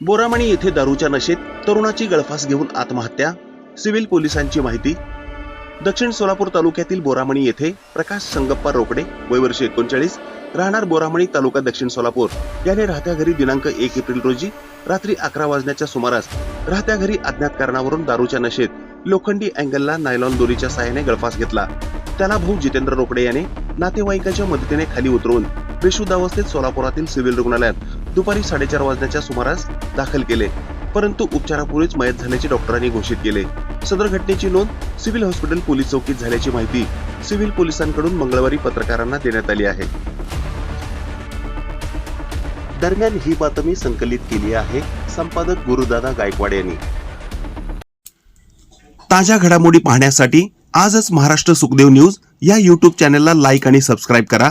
बोरामणी येथे दारूच्या नशेत तरुणाची गळफास घेऊन आत्महत्या सिव्हिल पोलिसांची माहिती. दक्षिण सोलापूर तालुक्यातील बोरामणी येथे प्रकाश संगप्पा रोकडे वय वर्ष एकोणचाळीस राहणार बोरामणी तालुका दक्षिण सोलापूर. याने राहत्या घरी दिनांक एक एप्रिल रोजी रात्री अकरा वाजण्याच्या सुमारास राहत्या घरी अज्ञात कारणावरून दारूच्या नशेत लोखंडी अँगलला नायलॉन दोरीच्या सहाय्याने गळफास घेतला. त्याला भाऊ जितेंद्र रोकडे याने नातेवाईकाच्या मदतीने खाली उतरवून बेशुद्ध अवस्थेत सोलापुरातील सिव्हिल रुग्णालयात दुपारी साडेचार वाजण्याच्या सुमारास दाखल केले. परंतु उपचारापूर्वीच मयत झाल्याचे डॉक्टरांनी घोषित केले. सदर घटनेची नोंद सिव्हिल हॉस्पिटल पोलीस चौकीत झाल्याची माहिती सिव्हिल पोलिसांकडून मंगळवारी पत्रकारांना देण्यात आली आहे. दरम्यान ही बातमी संकलित केली आहे संपादक गुरुदादा गायकवाड यांनी. ताज्या घडामोडी पाहण्यासाठी आजच महाराष्ट्र सुखदेव न्यूज या युट्यूब चॅनलला लाईक आणि सबस्क्राईब करा.